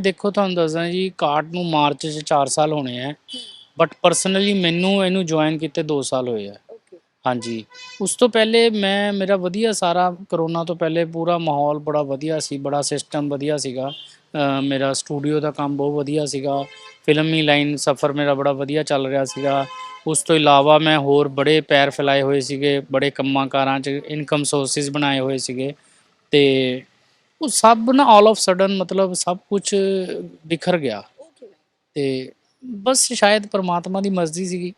ਦੇਖੋ ਤੁਹਾਨੂੰ ਦੱਸਦਾ ਜੀ ਕਾਰਟ ਨੂੰ ਮਾਰਚ 'ਚ 4 ਸਾਲ ਹੋਣੇ ਆ। ਬਟ ਪਰਸਨਲੀ ਮੈਨੂੰ ਇਹਨੂੰ ਜੁਆਇਨ ਕੀਤੇ 2 ਸਾਲ ਹੋਏ ਆ। ਹਾਂਜੀ। ਉਸ ਤੋਂ ਪਹਿਲੇ ਮੈਂ ਮੇਰਾ ਵਧੀਆ ਸਾਰਾ ਕਰੋਨਾ ਤੋਂ ਪਹਿਲੇ ਪੂਰਾ ਮਾਹੌਲ ਬੜਾ ਵਧੀਆ ਸੀ ਬੜਾ ਸਿਸਟਮ ਵਧੀਆ ਸੀਗਾ। ਮੇਰਾ ਸਟੂਡੀਓ ਦਾ ਕੰਮ ਬਹੁਤ ਵਧੀਆ ਸੀਗਾ। ਫਿਲਮੀ ਲਾਈਨ ਸਫ਼ਰ ਮੇਰਾ ਬੜਾ ਵਧੀਆ ਚੱਲ ਰਿਹਾ ਸੀਗਾ। ਉਸ ਤੋਂ ਇਲਾਵਾ ਮੈਂ ਹੋਰ ਬੜੇ ਪੈਰ ਫੈਲਾਏ ਹੋਏ ਸੀਗੇ ਬੜੇ ਕੰਮਾਂ ਕਾਰਾਂ 'ਚ ਇਨਕਮ ਸੋਰਸਿਸ ਬਣਾਏ ਹੋਏ ਸੀਗੇ। ਤੇ ਉਹ ਸਭ ਨਾ ਆਲ ਆਫ ਸਡਨ ਮਤਲਬ ਸਭ ਕੁਝ ਬਿਖਰ ਗਿਆ। ਤੇ ਬਸ ਸ਼ਾਇਦ ਪ੍ਰਮਾਤਮਾ ਦੀ ਮਰਜ਼ੀ ਸੀਗੀ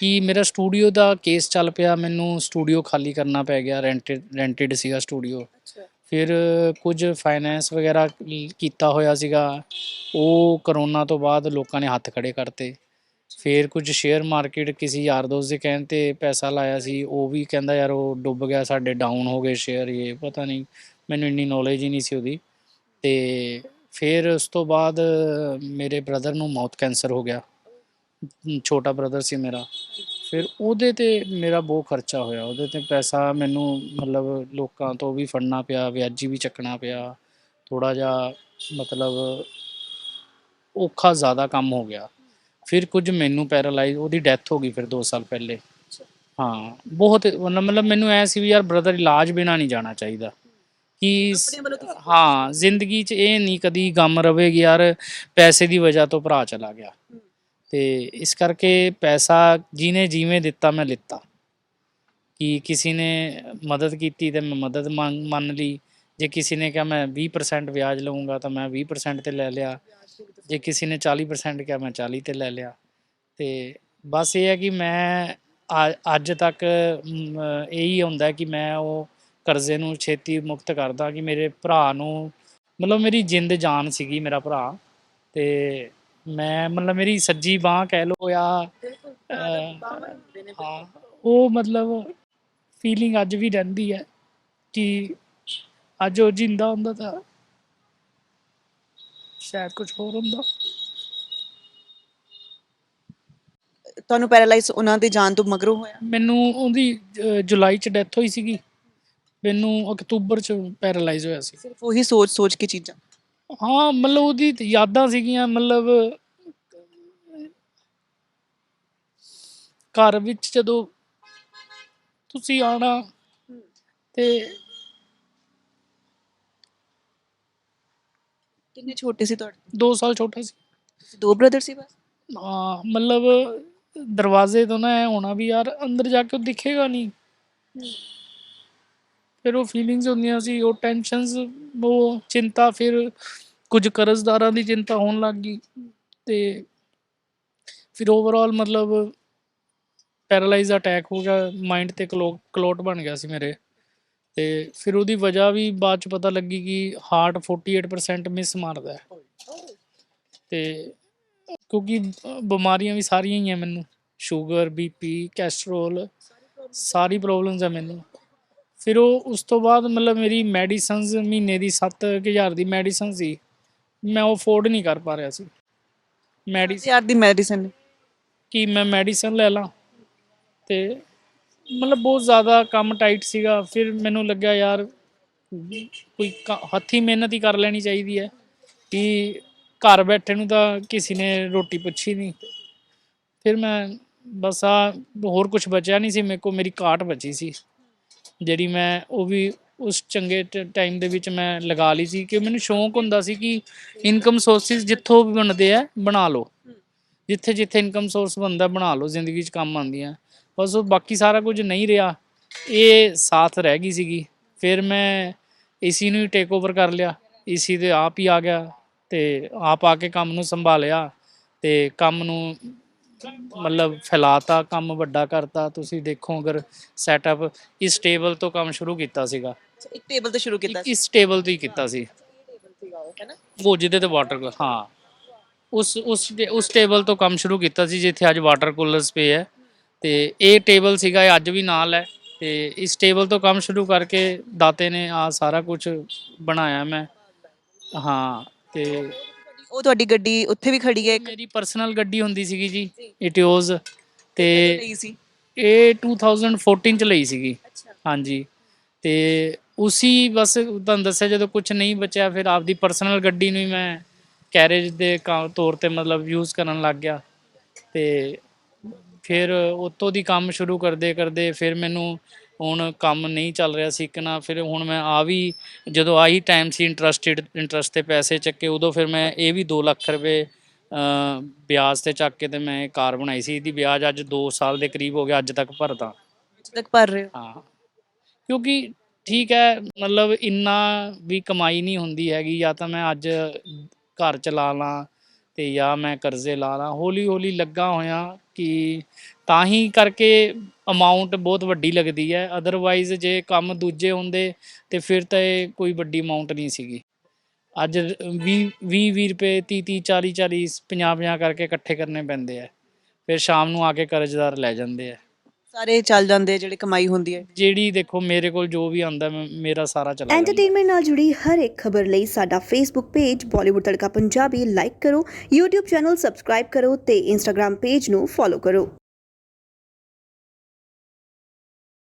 ਕਿ ਮੇਰਾ ਸਟੂਡੀਓ ਦਾ ਕੇਸ ਚੱਲ ਪਿਆ ਮੈਨੂੰ ਸਟੂਡੀਓ ਖਾਲੀ ਕਰਨਾ ਪੈ ਗਿਆ ਰੈਂਟਡ ਰੈਂਟਡ ਸੀਗਾ ਸਟੂਡੀਓ ਫਿਰ ਕੁਝ ਫਾਈਨੈਂਸ ਵਗੈਰਾ ਕੀਤਾ ਹੋਇਆ ਸੀਗਾ ਉਹ ਕਰੋਨਾ ਤੋਂ ਬਾਅਦ ਲੋਕਾਂ ਨੇ ਹੱਥ ਖੜੇ ਕਰਤੇ। ਫਿਰ ਕੁਝ ਸ਼ੇਅਰ ਮਾਰਕੀਟ ਕਿਸੇ ਯਾਰ ਦੋਸਤ ਦੇ ਕਹਿਣ ਤੇ ਪੈਸਾ ਲਾਇਆ ਸੀ ਉਹ ਵੀ ਕਹਿੰਦਾ ਯਾਰ ਉਹ ਡੁੱਬ ਗਿਆ ਸਾਡੇ ਡਾਊਨ ਹੋ ਗਏ ਸ਼ੇਅਰ ਇਹ ਪਤਾ ਨਹੀਂ। ਮੈਨੂੰ ਇੰਨੀ ਨੌਲੇਜ ਹੀ ਨਹੀਂ ਸੀ ਉਹਦੀ। ਤੇ ਫਿਰ ਉਸ ਤੋਂ ਬਾਅਦ ਮੇਰੇ ਬ੍ਰਦਰ ਨੂੰ ਮਾਊਥ ਕੈਂਸਰ ਹੋ ਗਿਆ। ਛੋਟਾ ਬ੍ਰਦਰ ਸੀ ਮੇਰਾ। ਫਿਰ ਉਹਦੇ ਤੇ ਮੇਰਾ ਬਹੁਤ ਖਰਚਾ ਹੋਇਆ। ਉਹਦੇ ਤੇ ਪੈਸਾ ਮੈਨੂੰ ਮਤਲਬ ਲੋਕਾਂ ਤੋਂ ਵੀ ਫੜਨਾ ਪਿਆ ਵਿਆਜੀ ਵੀ ਚੱਕਣਾ ਪਿਆ। ਥੋੜਾ ਜਿਹਾ ਮਤਲਬ ਔਖਾ ਜ਼ਿਆਦਾ ਕੰਮ ਹੋ ਗਿਆ। ਫਿਰ ਕੁਝ ਮੈਨੂੰ ਪੈਰਾਲਾਈਜ਼ ਉਹਦੀ ਡੈਥ ਹੋ ਗਈ ਫਿਰ 2 ਸਾਲ ਪਹਿਲੇ। ਹਾਂ ਬਹੁਤ ਮਤਲਬ ਮੈਨੂੰ ਐ ਸੀ ਵੀ ਯਾਰ ਬ੍ਰਦਰ ਇਲਾਜ ਬਿਨਾ ਨਹੀਂ ਜਾਣਾ ਚਾਹੀਦਾ। ਕਿ ਹਾਂ ਜ਼ਿੰਦਗੀ 'ਚ ਇਹ ਨਹੀਂ ਕਦੀ ਗਮ ਰਵੇਗੀ ਯਾਰ ਪੈਸੇ ਦੀ ਵਜ੍ਹਾ ਤੋਂ ਭਰਾ ਚਲਾ ਗਿਆ। ਤੇ ਇਸ ਕਰਕੇ ਪੈਸਾ ਜਿਹਨੇ ਜਿਵੇਂ ਦਿੱਤਾ ਮੈਂ ਲਿੱਤਾ। ਕਿ ਕਿਸੇ ਨੇ ਮਦਦ ਕੀਤੀ ਤੇ ਮੈਂ ਮਦਦ ਮੰਨ ਮੰਨ ਲਈ। ਜੇ ਕਿਸੇ ਨੇ ਕਿਹਾ ਮੈਂ 20% ਵਿਆਜ ਲਵਾਂਗਾ ਤਾਂ ਮੈਂ 20% ਤੇ ਲੈ ਲਿਆ। ਜੇ ਕਿਸੇ ਨੇ 40% ਕਿਹਾ ਮੈਂ 40 ਤੇ ਲੈ ਲਿਆ। ਤੇ ਬਸ ਇਹ ਹੈ ਕਿ ਮੈਂ ਅੱਜ ਤੱਕ ਇਹੀ ਹੁੰਦਾ ਕਿ ਮੈਂ ਉਹ ਕਰਜ਼ੇ ਨੂੰ ਛੇਤੀ ਮੁਕਤ ਕਰਦਾ ਕਿ ਮੇਰੇ ਭਰਾ ਨੂੰ ਮਤਲਬ ਮੇਰੀ ਜਿੰਦ ਜਾਨ ਸੀਗੀ ਮੇਰਾ ਭਰਾ। ਤੇ ਮੈਂ ਮਤਲਬ ਮੇਰੀ ਸੱਜੀ ਬਾਹ ਕਹਿ ਲੋ ਨੇ ਹਾਂ ਉਹ ਮਤਲਬ ਫੀਲਿੰਗ ਅੱਜ ਵੀ ਰਹਿੰਦੀ ਹੈ ਕਿ ਅੱਜ ਉਹ ਜਿੰਦਾ ਹੁੰਦਾ ਤਾਂ ਸ਼ਾਇਦ ਕੁਝ ਹੋਰ ਹੁੰਦਾ। ਤੁਹਾਨੂੰ ਪੈਰਾਲਾਈਜ਼ ਉਹਨਾਂ ਦੇ ਜਾਣ ਤੋਂ ਮਗਰੋਂ ਹੋਇਆ? ਮੈਨੂੰ ਉਹਦੀ ਜੁਲਾਈ ਚ ਡੈਥ ਹੋਈ ਸੀਗੀ। ਮੈਨੂੰ ਅਕਤੂਬਰ ਚ ਪੈਰਾਲਾਈਜ਼ ਹੋਇਆ ਸੀ। ਸਿਰਫ ਉਹੀ ਸੋਚ ਸੋਚ ਕੇ ਚੀਜ਼ਾਂ? ਹਾਂ ਮਤਲਬ ਉਹਦੀ ਯਾਦਾਂ ਸੀਗੀਆਂ ਮਤਲਬ ਘਰ ਵਿੱਚ ਜਦੋਂ ਤੁਸੀਂ ਆਣਾ ਤੇ ਕਿੰਨੇ ਛੋਟੇ ਸੀ ਤੁਹਾਡੇ? 2 ਸਾਲ ਛੋਟਾ ਸੀ। ਤੁਸੀਂ ਦੋ ਬ੍ਰਦਰ ਸੀ ਬਸ? ਹਾਂ ਮਤਲਬ ਦਰਵਾਜ਼ੇ ਤੋਂ ਨਾ ਹੋਣਾ ਵੀ ਯਾਰ ਅੰਦਰ ਜਾ ਕੇ ਉਹ ਦਿਖੇਗਾ ਨਹੀਂ ਫਿਰ ਉਹ ਫੀਲਿੰਗਸ ਹੁੰਦੀਆਂ ਸੀ, ਉਹ ਟੈਨਸ਼ਨਸ ਉਹ ਚਿੰਤਾ, ਫਿਰ ਕੁਝ ਕਰਜ਼ਦਾਰਾਂ ਦੀ ਚਿੰਤਾ ਹੋਣ ਲੱਗ ਗਈ ਤੇ ਫਿਰ ਓਵਰਆਲ ਮਤਲਬ ਪੈਰਾਲਾਈਜ਼ ਅਟੈਕ ਹੋ ਗਿਆ ਮਾਈਂਡ ਤੇ ਕਲੋਟ ਬਣ ਗਿਆ ਸੀ ਮੇਰੇ ਤੇ ਫਿਰ ਉਹਦੀ ਵਜ੍ਹਾ ਵੀ ਬਾਅਦ ਚ ਪਤਾ ਲੱਗੀ ਕਿ ਹਾਰਟ 48% ਮਿਸ ਮਾਰਦਾ ਹੈ। ਤੇ ਕਿਉਂਕਿ ਬਿਮਾਰੀਆਂ ਵੀ ਸਾਰੀਆਂ ਹੀ ਆ ਮੈਨੂੰ ਸ਼ੂਗਰ ਬੀਪੀ ਕੈਸਟਰੋਲ ਸਾਰੀ ਪ੍ਰੋਬਲਮਸ ਆ ਮੈਨੂੰ। ਫਿਰ ਉਹ ਉਸ ਤੋਂ ਬਾਅਦ ਮਤਲਬ ਮੇਰੀ ਮੈਡੀਸਨਸ ਮਹੀਨੇ ਦੀ 7000 ਦੀ ਮੈਡੀਸਨ ਸੀ। ਮੈਂ ਉਹ ਅਫੋਰਡ ਨਹੀਂ ਕਰ ਪਾ ਰਿਹਾ ਸੀ। ਮੈਡੀਸਨ ਯਾਰ ਦੀ ਮੈਡੀਸਨ ਕਿ ਮੈਂ ਮੈਡੀਸਨ ਲੈ ਲਾਂ ਤੇ ਮਤਲਬ ਬਹੁਤ ਜ਼ਿਆਦਾ ਕੰਮ ਟਾਈਟ ਸੀਗਾ। ਫਿਰ ਮੈਨੂੰ ਲੱਗਿਆ ਯਾਰ ਕੋਈ ਕ- ਹੱਥੀਂ ਮਿਹਨਤ ਹੀ ਕਰ ਲੈਣੀ ਚਾਹੀਦੀ ਹੈ ਕਿ ਘਰ ਬੈਠੇ ਨੂੰ ਤਾਂ ਕਿਸੇ ਨੇ ਰੋਟੀ ਪੁੱਛੀ ਨਹੀਂ। ਫਿਰ ਮੈਂ ਬਸ ਆ ਹੋਰ ਕੁਝ ਬਚਿਆ ਨਹੀਂ ਸੀ। ਮੇਰੇ ਕੋਲ ਮੇਰੀ ਕਾਟ ਬਚੀ ਸੀ। ਜਿਹੜੀ ਮੈਂ ਉਹ ਵੀ ਉਸ ਚੰਗੇ ਟਾਈਮ ਦੇ ਵਿੱਚ ਮੈਂ ਲਗਾ ਲਈ ਸੀ ਕਿ ਮੈਨੂੰ ਸ਼ੌਂਕ ਹੁੰਦਾ ਸੀ ਕਿ ਇਨਕਮ ਸੋਰਸਿਸ ਜਿੱਥੋਂ ਵੀ ਬਣਦੇ ਆ, ਬਣਾ ਲਓ। ਜਿੱਥੇ ਜਿੱਥੇ ਇਨਕਮ ਸੋਰਸ ਬਣਦਾ, ਬਣਾ ਲਓ, ਜ਼ਿੰਦਗੀ 'ਚ ਕੰਮ ਆਉਂਦੀਆਂ। ਬਸ ਉਹ ਬਾਕੀ ਸਾਰਾ ਕੁਝ ਨਹੀਂ ਰਿਹਾ। ਇਹ ਸਾਥ ਰਹਿ ਗਈ ਸੀਗੀ। ਫਿਰ ਮੈਂ ਏਸੀ ਨੂੰ ਹੀ ਟੇਕ ਓਵਰ ਕਰ ਲਿਆ। ਏਸੀ ਤੇ ਆਪ ਹੀ ਆ ਗਿਆ ਤੇ ਆਪ ਆ ਕੇ ਕੰਮ ਨੂੰ ਸੰਭਾਲਿਆ ਤੇ ਕੰਮ ਨੂੰ ਮਤਲਬ ਫੈਲਾਤਾ ਕੰਮ ਵੱਡਾ ਕਰਤਾ ਤੁਸੀਂ ਦੇਖੋ ਅਗਰ ਸੈਟਅਪ ਇਸ ਟੇਬਲ ਤੋਂ ਕੰਮ ਸ਼ੁਰੂ ਕੀਤਾ ਸੀਗਾ। ਇੱਕ ਟੇਬਲ ਤੇ ਸ਼ੁਰੂ ਕੀਤਾ ਇਸ ਟੇਬਲ ਤੋਂ ਹੀ ਕੀਤਾ ਸੀ। ਉਹ ਜਿਹਦੇ ਤੇ ਵਾਟਰ ਹਾਂ। ਉਸ ਉਸ ਉਸ ਟੇਬਲ ਤੋਂ ਕੰਮ ਸ਼ੁਰੂ ਕੀਤਾ ਸੀ ਜਿੱਥੇ ਅੱਜ ਵਾਟਰ ਕੂਲਰਸ ਪਏ ਹੈ ਤੇ ਇਹ ਟੇਬਲ ਸੀਗਾ ਇਹ ਅੱਜ ਵੀ ਨਾਲ ਹੈ। ਤੇ ਇਸ ਟੇਬਲ ਤੋਂ ਕੰਮ ਸ਼ੁਰੂ ਕਰਕੇ ਦਾਤੇ ਨੇ ਆ ਸਾਰਾ ਕੁਝ ਬਣਾਇਆ ਮੈਂ। ਹਾਂ ਤੇ ਉਹ ਤੁਹਾਡੀ ਗੱਡੀ ਉੱਥੇ ਵੀ ਖੜੀ ਹੈ ਇੱਕ? ਮੇਰੀ ਪਰਸਨਲ ਗੱਡੀ ਹੁੰਦੀ ਸੀਗੀ ਜੀ ਇਟਿਓਜ਼ ਤੇ ਲਈ ਸੀ? ਇਹ 2014 ਚ ਲਈ ਸੀਗੀ। ਹਾਂਜੀ। ਤੇ ਉਸੀ ਬਸ ਤੁਹਾਨੂੰ ਦੱਸਿਆ ਜਦੋਂ ਕੁਝ ਨਹੀਂ ਬਚਿਆ ਫਿਰ ਆਪਦੀ ਪਰਸਨਲ ਗੱਡੀ ਨੂੰ ਹੀ ਮੈਂ ਕੈਰੇਜ ਦੇ ਕਾ- ਤੌਰ ਤੇ ਮਤਲਬ ਯੂਜ਼ ਕਰਨ ਲੱਗ ਗਿਆ। ਤੇ ਫਿਰ ਉਤੋਂ ਦੀ ਕੰਮ ਸ਼ੁਰੂ ਕਰਦੇ ਕਰਦੇ ਫਿਰ ਮੈਨੂੰ ਹੁਣ ਕੰਮ ਨਹੀਂ ਚੱਲ ਰਿਹਾ ਸੀ ਨਾ ਫਿਰ ਹੁਣ ਮੈਂ ਆ ਵੀ ਜਦੋਂ ਆਹੀ ਟਾਈਮ ਸੀ ਇੰਟਰਸਟਿਡ ਇੰਟਰਸਟ ਤੇ ਪੈਸੇ ਚੱਕੇ ਉਦੋਂ ਫਿਰ ਮੈਂ ਇਹ ਵੀ 2 ਲੱਖ ਰੁਪਏ ਵਿਆਜ ਤੇ ਚੱਕ ਕੇ ਤੇ ਮੈਂ ਇਹ ਕਾਰ ਬਣਾਈ ਸੀ। ਇਹਦੀ ਵਿਆਜ ਅੱਜ 2 ਸਾਲ ਦੇ ਕਰੀਬ ਹੋ ਗਿਆ ਅੱਜ ਤੱਕ ਭਰਦਾ। ਅੱਜ ਤੱਕ ਭਰ ਰਹੇ ਹੋ? ਹਾਂ। ਕਿਉਂਕਿ ਠੀਕ ਹੈ ਮਤਲਬ ਇੰਨਾ ਵੀ ਕਮਾਈ ਨਹੀਂ ਹੁੰਦੀ ਹੈਗੀ ਜਾਂ ਤਾਂ ਮੈਂ ਅੱਜ ਘਰ ਚਲਾ ਲਾਂ ਤੇ ਜਾਂ ਮੈਂ ਕਰਜ਼ੇ ਲਾ ਲਾਂ, ਹੌਲੀ ਹੌਲੀ ਲੱਗਾ ਹੋਇਆ ਕਿ ਤਾਂ ਹੀ ਕਰਕੇ ਅਮਾਉਂਟ ਬਹੁਤ ਵੱਡੀ ਲੱਗਦੀ ਹੈ। ਅਦਰਵਾਈਜ਼ ਜੇ ਕੰਮ ਦੂਜੇ ਹੁੰਦੇ ਤੇ ਫਿਰ ਤਾਂ ਇਹ ਕੋਈ ਵੱਡੀ ਅਮਾਉਂਟ ਨਹੀਂ ਸੀਗੀ। ਅੱਜ 20 20 20 ਰੁਪਏ 30 30 40 40 50 50 ਕਰਕੇ ਇਕੱਠੇ ਕਰਨੇ ਪੈਂਦੇ ਆ। ਫਿਰ ਸ਼ਾਮ ਨੂੰ ਆ ਕੇ ਕਰਜ਼ਦਾਰ ਲੈ ਜਾਂਦੇ ਆ। ਸਾਰੇ ਚੱਲ ਜਾਂਦੇ ਜਿਹੜੇ ਕਮਾਈ ਹੁੰਦੀ ਹੈ। ਜਿਹੜੀ ਦੇਖੋ ਮੇਰੇ ਕੋਲ ਜੋ ਵੀ ਆਂਦਾ ਮੇਰਾ ਸਾਰਾ ਚਲਾ ਜਾਂਦਾ। ਐਂਟਰਟੇਨਮੈਂਟ ਨਾਲ ਜੁੜੀ ਹਰ ਇੱਕ ਖਬਰ ਲਈ ਸਾਡਾ Facebook page Bollywood Tadka Punjabi like ਕਰੋ YouTube ਚੈਨਲ ਸਬਸਕ੍ਰਾਈਬ ਕਰੋ ਤੇ Instagram ਪੇਜ ਨੂੰ ਫੋਲੋ ਕਰੋ।